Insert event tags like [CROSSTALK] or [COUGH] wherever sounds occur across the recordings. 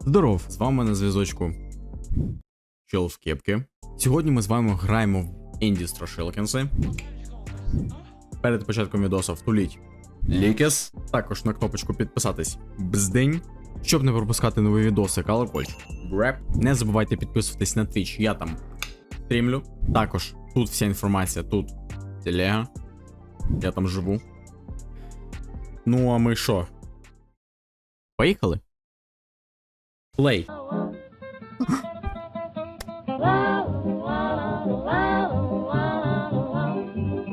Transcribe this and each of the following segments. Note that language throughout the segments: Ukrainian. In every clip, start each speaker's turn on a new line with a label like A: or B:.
A: Здоров! З вами на зв'язочку Чел в кепки. Сьогодні ми з вами граємо в Інді Страшилкінси. Перед початком відоса втуліть лікес. Також на кнопочку підписатись бздень. Щоб не пропускати нові відоси, колокольчик. Греб. Не забувайте підписуватись на Twitch, я там стрімлю. Також тут вся інформація, тут телега. Я там живу. Ну, а ми що? Поїхали? Плей.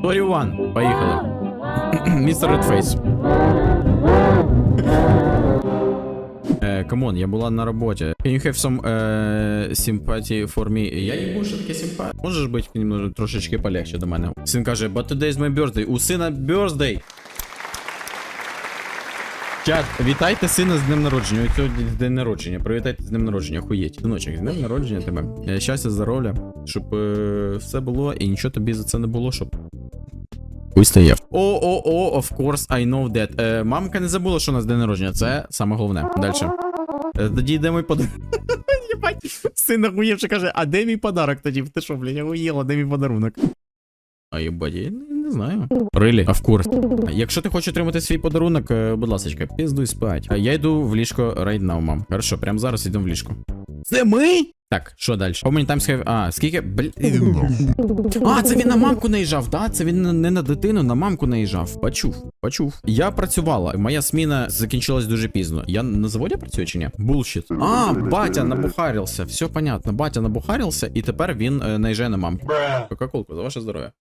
A: Торі Ван. Поїхали. [CLEARS THROAT] Містер Редфейс. Е, камон, я була на роботі. Can you have some е, sympathy for me? Я не можу, що таке симпатія. Можеш бути немного трошечки полегче до мене. Син каже, but today is my birthday. У сина birthday. Чат, вітайте сина з днем народження. У цього день народження. Привітайте з днем народження. Охуєть. Синочок, з днем народження тебе. Е, Щастя, здоров'я, щоб е, все було і нічого тобі за це не було, щоб. Хуй. О, о, о, of course, I know that. Е, мамка не забула, що у нас день народження. Це саме головне. Дальше. Е, тоді де мій подарунок. [LAUGHS] Син охуєвши каже, а де мій подарок тоді? Ти що, блядь, охуєла, де мій подарунок? А єбать, я не знаю. Рилі, of course. Якщо ти хочеш отримати свій подарунок, е, будь ласка, піздуй спать. А я йду в ліжко right now, мам. Хорошо, прямо зараз йдемо в ліжко. Це ми? Так, що далі? How many times have... А, скільки... Бл... А, це він на мамку наїжджав, да? Це він не на дитину, на мамку наїжджав. Почув, почув. Я працювала. Моя зміна закінчилась дуже пізно. Я на заводі працюю чи ні? Булшіт. А, батя набухарился. Все понятно. Батя набухарился, і тепер він е, наїжджає на мамку. Кока-колку, за ваше здоров'я.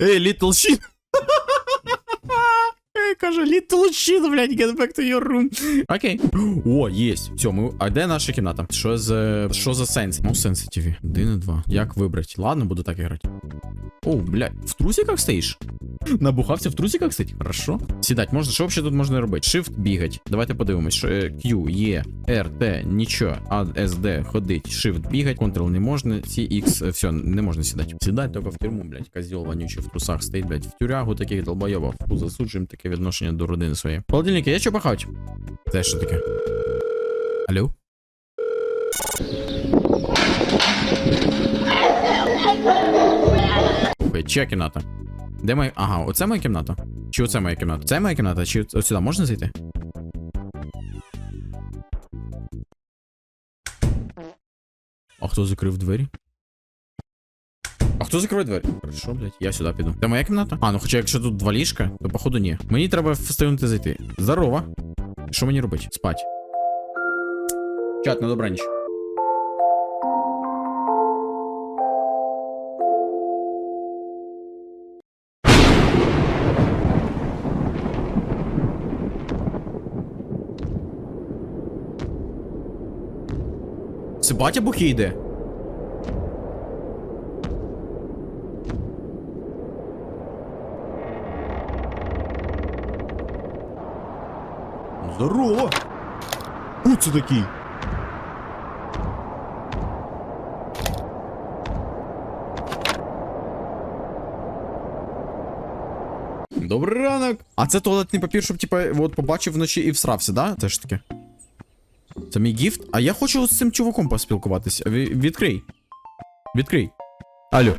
A: Ей, little shit. Little shit, блядь, get back to your room. Окей. О, єсть. Все, ми... А де наша кімната? Що за... Що за сенс? Ну, сенситиві. Один і два. Як вибрати? Ладно, буду так грати. О, блядь, в трусиках стоїш? Набухався в трусиках сидить? Хорошо. Сідать можна. Що взагалі тут можна робити? Shift бігать. Давайте подивимось. Е, Q, E, R, T, нічого. А, S, D, ходить. Shift бігать. Ctrl не можна. C, X, е, все, не можна сідати. Сідать тільки в тюрму, блядь. Козьол вонючий в трусах стоїть, блядь. В тюрягу таких долбойобов. Фу, засуджуємо таке відношення до родини своєї. Холодильники, є що пахать? Це що таке? Алло? Чия кімната? Де моя. Ага, оце моя кімната? Чи оце моя кімната? Це моя кімната? Чи от сюди можна зайти? А хто закрив двері? Хто закриває двері? Хорошо, блядь, я сюди піду. Це моя кімната? А, ну хоча якщо тут два ліжка, то походу ні. Мені треба встигнути зайти. Здорово. Що мені робити? Спать. Чат, на добраніч. Це батя бухий йде. Здорово! Хто це такий? Добрий ранок! А це туалетний папір, щоб типа от побачив вночі і всрався, да? Це ж таке. Це мій гіфт? А я хочу з цим чуваком поспілкуватися. Ві- Відкрий. Відкрий. Алло.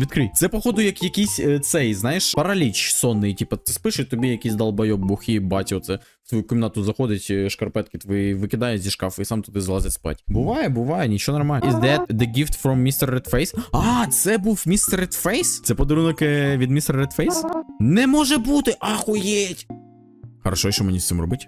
A: Відкрий. Це, походу, як якийсь е, цей, знаєш, параліч сонний. Типа, ти спиш, і тобі якийсь долбойоб бухий баті, оце в твою кімнату заходить, е, шкарпетки твої викидає зі шкафу і сам туди залазить спать. Буває, буває, нічого нормально. Is that the gift from Mr. Redface? А, це був Mr. Redface? Це подарунок е, від Mr. Redface? Не може бути! Ахуєть! Хорошо, що мені з цим робити?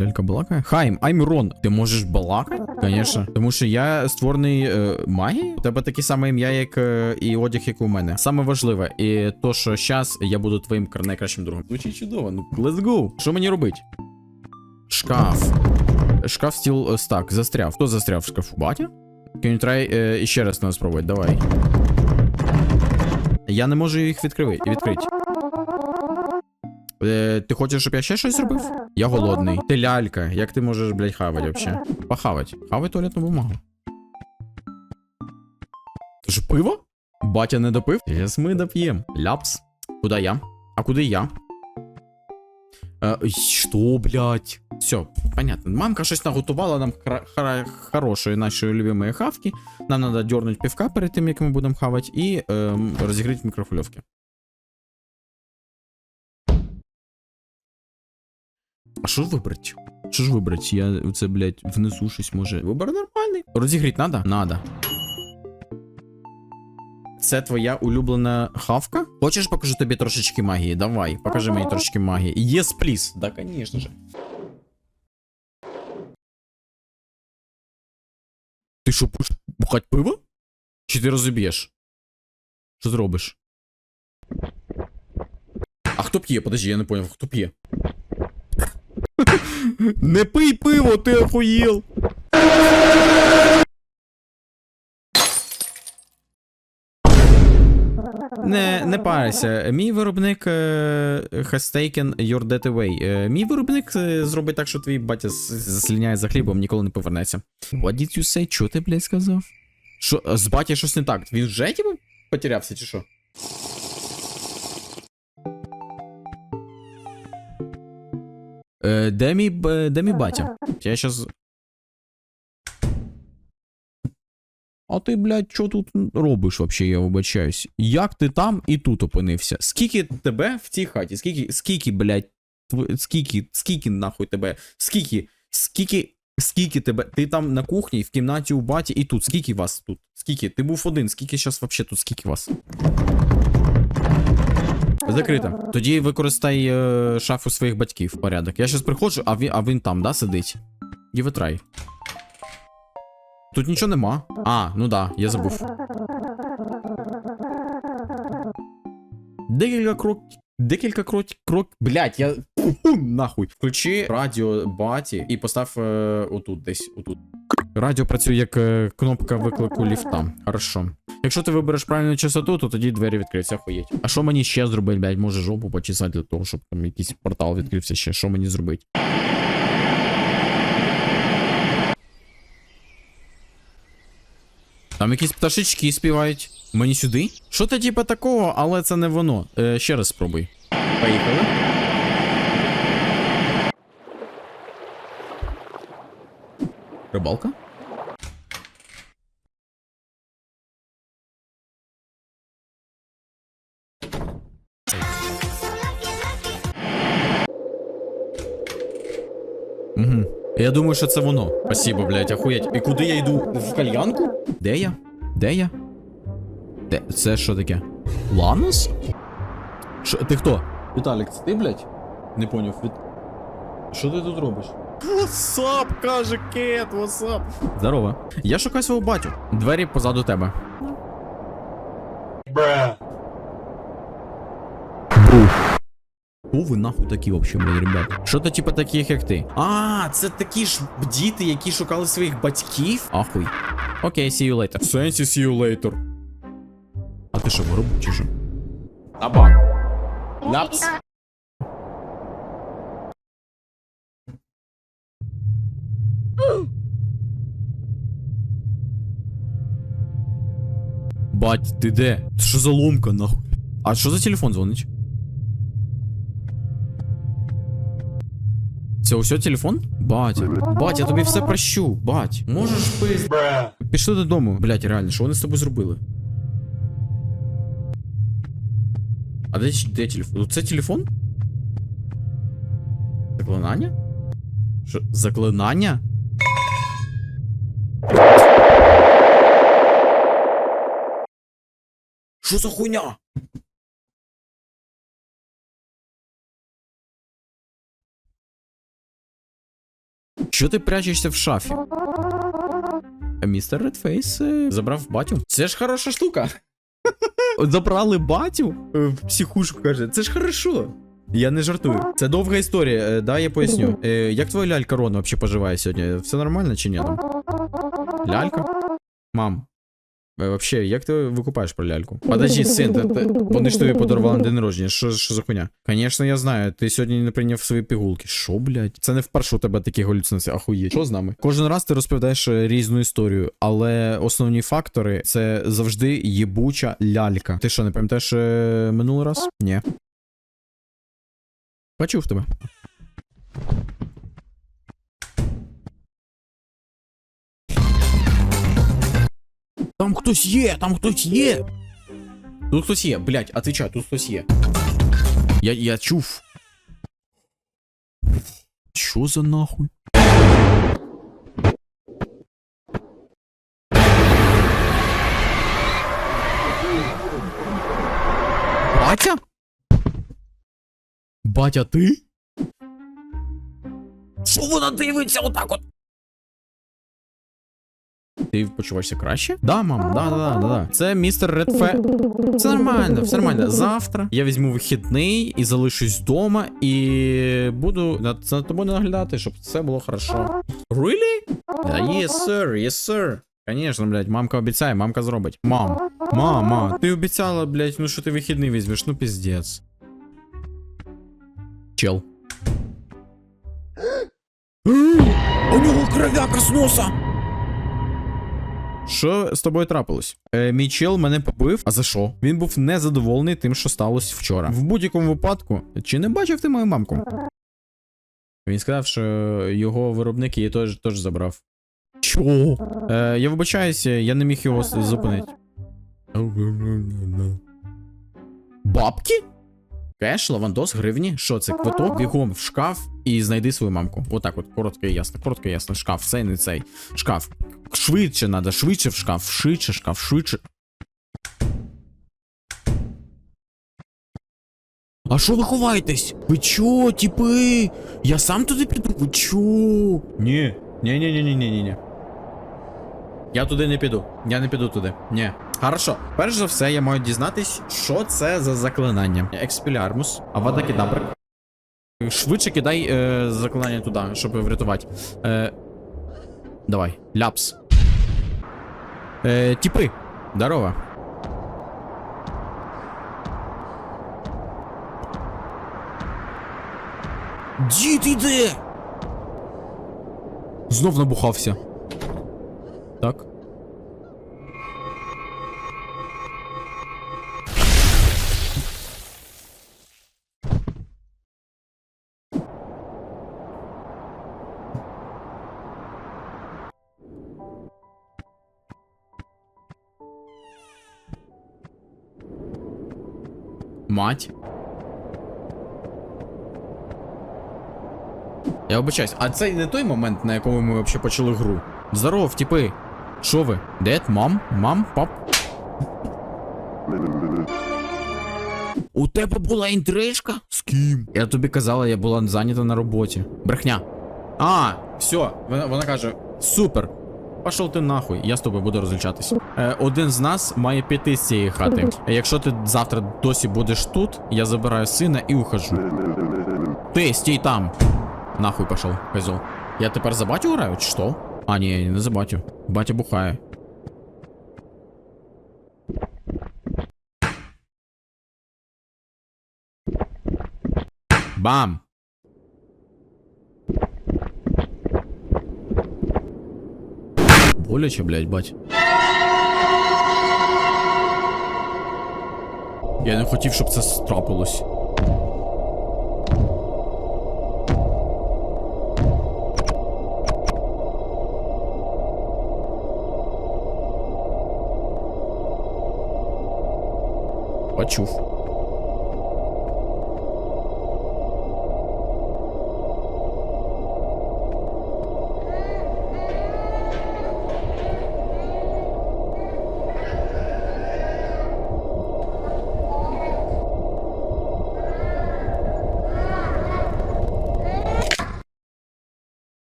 A: Лялька балакає? Хайм, I'm Рон. Ти можеш балакати? Конечно. Тому що я створений е, магією. У тебе таке саме ім'я, як е, і одяг, як у мене. Саме важливе, і то, що зараз я буду твоїм найкращим другом. Звучить чудово. Ну, let's go. Що мені робити? Шкаф. Шкаф стіл е, стак. Застряв. Хто застряв в шкафу? Батя? Can you try е, іще раз нас спробувати? Давай. Я не можу їх відкрити. відкрити. Е, ти хочеш, щоб я ще щось зробив? Я голодний. Ти лялька. Як ти можеш, блядь, хавать вообще? Похавать. Хавай туалетну бумагу. Це ж пиво? Батя не допив? Єс, ми доп'єм. Ляпс. Куда я? А куди я? Е, що, блядь? Все, понятно. Мамка щось наготувала нам хорошої нашої любимої хавки. Нам треба дернуть півка перед тим, як ми будемо хавати, і ем, розігріти мікрохвильовки. А що вибрати? Що ж вибрати? Я це, блядь, внизу щось може. Вибор нормальний. Розігріти надо? Надо. Це твоя улюблена хавка? Хочеш, покажу тобі трошечки магії? Давай, покажи мені трошечки магії. Yes, please. Да, конечно же. Ти що, будеш бухать пиво? Чи ти розіб'єш? Що ти робиш? А хто п'є? Подожди, я не поняв, хто п'є? Не пий пиво, ти охуєл! Не, не парися. Мій виробник е, has taken your debt away. Е, Мій виробник е, зробить так, що твій батя засліняє за хлібом, ніколи не повернеться. What did you say? Чо ти, блядь, сказав? Що, з батя щось не так? Він вже, типу, потерявся, чи що? Е, де мій, де мій батя? Я щас... А ти, блядь, що тут робиш вообще, я вибачаюсь? Як ти там і тут опинився? Скільки тебе в цій хаті? Скільки, скільки, блядь, тв- скільки, скільки нахуй тебе? Скільки, скільки, скільки тебе? Ти там на кухні, в кімнаті у баті і тут. Скільки вас тут? Скільки? Ти був один, скільки зараз вообще тут? Скільки вас? Закрито. Тоді використай е, шафу своїх батьків в порядок. Я зараз приходжу, а він, а він там, да, сидить? І витрай. Тут нічого нема. А, ну да, я забув. Декілька крок. Декілька крок. крок. Блять, я. Нахуй. Включи радіо баті і постав е, отут, десь отут. Радіо працює як е, кнопка виклику ліфта. Хорошо. Якщо ти вибереш правильну частоту, то тоді двері відкриються, охуєть. А що мені ще зробити, блядь? Може жопу почесати для того, щоб там якийсь портал відкрився ще. Що мені зробити? Там якісь пташечки співають. Мені сюди? Що то типа такого, але це не воно. Е, ще раз спробуй. Поїхали. Рибалка? Угу. Я думаю, що це воно. Спасибо, блядь, охуєть. І куди я йду? В кальянку? Де я? Де я? Де? Це що таке? Ланос? Що, ти хто? Віталік, це ти, блядь? Не поняв. Від... Що ти тут робиш? Васап, каже кет, васап. Здорово. Я шукаю свого батю. Двері позаду тебе. Хто ви нахуй такі вообще, блядь, ребята? Що то типа таких, як ти? А, це такі ж діти, які шукали своїх батьків? Ахуй. Окей, see you later. В сенсі see you later. Ти що, вироб, чи що? Аба. Ляпс. Бать, ти де? Це що за ломка, нахуй? А що за телефон дзвонить? Це усе телефон? Батя. Бать, я тобі все прощу, бать. Можеш пиз... Пішли додому. Блять, реально, що вони з тобою зробили? А де, де телефон? Ну, Це телефон? Заклинання? Що? Заклинання? Що за хуйня? Що ти прячешся в шафі? Містер Редфейс е, забрав батю. Це ж хороша штука. Забрали батю е, в психушку, каже. Це ж хорошо. Я не жартую. Це довга історія, е, да, я поясню. Е, як твоя лялька Рона взагалі поживає сьогодні? Все нормально чи ні? Лялька? Мам. Е, Вообще, як ти викупаєш про ляльку? Подожди, син, ти, ти, вони ж тобі подарували на день народження. Що, що за хуйня? Звісно, я знаю, ти сьогодні не прийняв свої пігулки. Що, блядь? Це не вперше у тебе такі галюцинації. Ахуєть. Що з нами? Кожен раз ти розповідаєш е, різну історію, але основні фактори це завжди єбуча лялька. Ти що, не пам'ятаєш е, минулий раз? Ні. Почув тебе. Там хтось є, там хтось є. Тут хтось є, блядь, отвечай, тут хтось є. Я, я чув. Що за нахуй? Батя? Батя, ти? Що вона дивиться отак от? Ти почуваєшся краще? Да, мам, да, да, да, да, да. Це містер Редфе. Це нормально, все нормально. Завтра я візьму вихідний і залишусь вдома і буду над, за тобою наглядати, щоб все було хорошо. Really? Да, yes, sir, yes, sir. Конечно, блядь, мамка обіцяє, мамка зробить. Мам, мама, ти обіцяла, блядь, ну що ти вихідний візьмеш, ну піздець. Чел. [GASPS] У нього кровяка з носа! Що з тобою трапилось? Е, мій чел мене побив. А за що? Він був незадоволений тим, що сталося вчора. В будь-якому випадку, чи не бачив ти мою мамку? Він сказав, що його виробник її теж, теж забрав. Чого? Е, я вибачаюся, я не міг його зупинити. Бабки? Кеш, лавандос, гривні. Що це? Квиток, бігом в шкаф і знайди свою мамку. Отак от, коротко і ясно, коротко і ясно. Шкаф, цей не цей. Шкаф. Швидше надо, швидше в шкаф, швидше шкаф, швидше. А що ви ховаєтесь? Ви чо, типи? Я сам туди піду, ви чо? Ні, ні. Я туди не піду. Я не піду туди. Ні. Хорошо. Перш за все, я маю дізнатись, що це за заклинання. Експілярмус, авада кедабр. Швидше кидай е, заклинання туди, щоб врятувати. Е, давай, ляпс. Е, тіпи. Здорово. Дід іде! Знов набухався. Мать. Я вибачаюсь, а це не той момент, на якому ми взагалі почали гру. Здоров, типи. Що ви? Дед, мам, мам, пап. У тебе була інтрижка? З ким? Я тобі казала, я була зайнята на роботі. Брехня. А, все, вона, вона каже: супер. Пішов ти нахуй, я з тобою буду розлучатись. Е, один з нас має піти з цієї хати. Якщо ти завтра досі будеш тут, я забираю сина і ухожу. Ти стій там. Нахуй пошел, козел. Я тепер за батю граю, чи що? А, ні, не за батю. Батя бухає. Бам! Боляче, блядь, бать. Я не хотів, щоб це трапилось. Почув.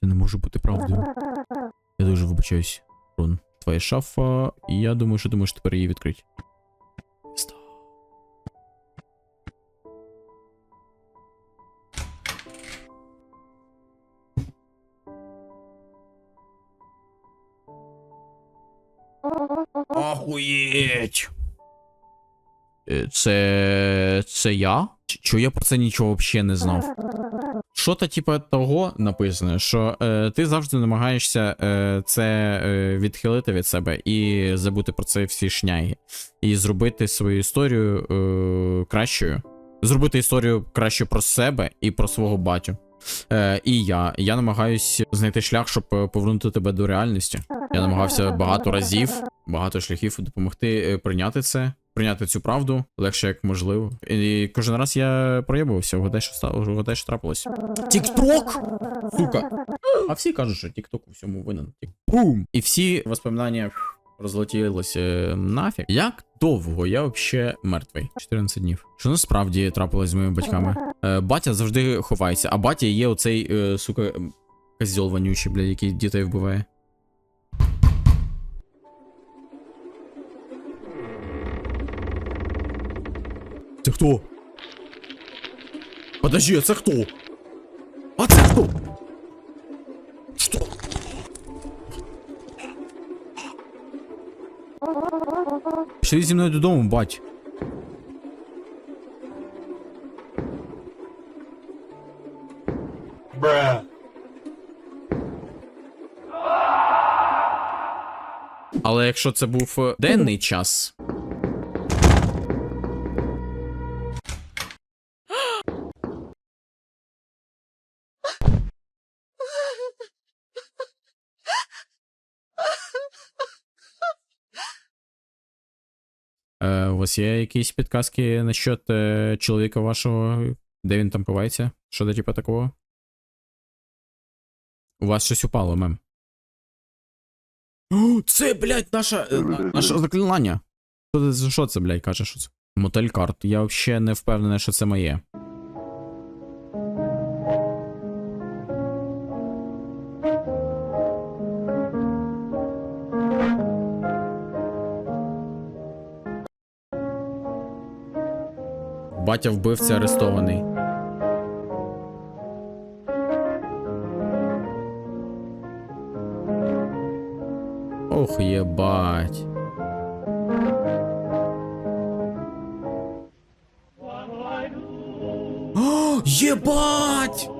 A: Це не може бути правдою. [LAUGHS] Я дуже вибачаюсь, Рон. Твоя шафа. І я думаю, що ти можеш тепер її відкрити. Охуєть! Е, Це. це я? Чо я про це нічого взагалі не знав? [LAUGHS] Що то типу того написано, що е, ти завжди намагаєшся е, це е, відхилити від себе і забути про це всі шняги. І зробити свою історію е, кращою. Зробити історію кращою про себе і про свого батю. Е, і я. Я намагаюсь знайти шлях, щоб повернути тебе до реальності. Я намагався багато разів, багато шляхів допомогти е, прийняти це, прийняти цю правду легше як можливо. І кожен раз я проєбувався, вгадай, що стало, вгадай, що трапилось. Тікток! Сука! А всі кажуть, що Тікток у всьому винен. Бум! І всі воспоминання розлетілися нафіг. Як довго я взагалі мертвий? 14 днів. Що насправді трапилось з моїми батьками? Е, батя завжди ховається, а батя є оцей, е, сука, козьол вонючий, блядь, який дітей вбиває. Це хто? Подожди, а це хто? А це хто? Що? Пішли зі мною додому, бать. Але якщо це був е, денний час. У вас є якісь підказки насчет е, чоловіка вашого, де він там ховається? Що то типа такого? У вас щось упало, мем. Це, блядь, наша, е, наше заклинання. Що це, блядь, каже, що це? Мотель карт. Я взагалі не впевнений, що це моє. Батя вбивця арестований. Ох, єбать. [GASPS] Єбать!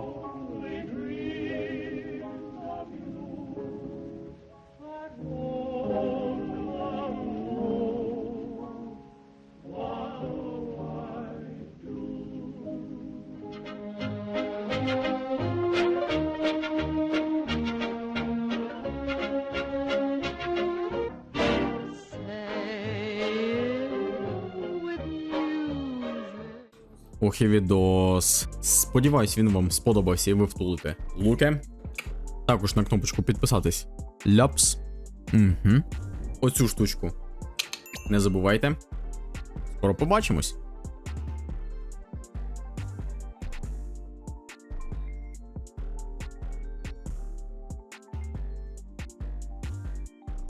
A: Ох відос. Сподіваюсь, він вам сподобався і ви втулите луки. Також на кнопочку підписатись. Ляпс. Угу. Оцю штучку. Не забувайте. Скоро побачимось.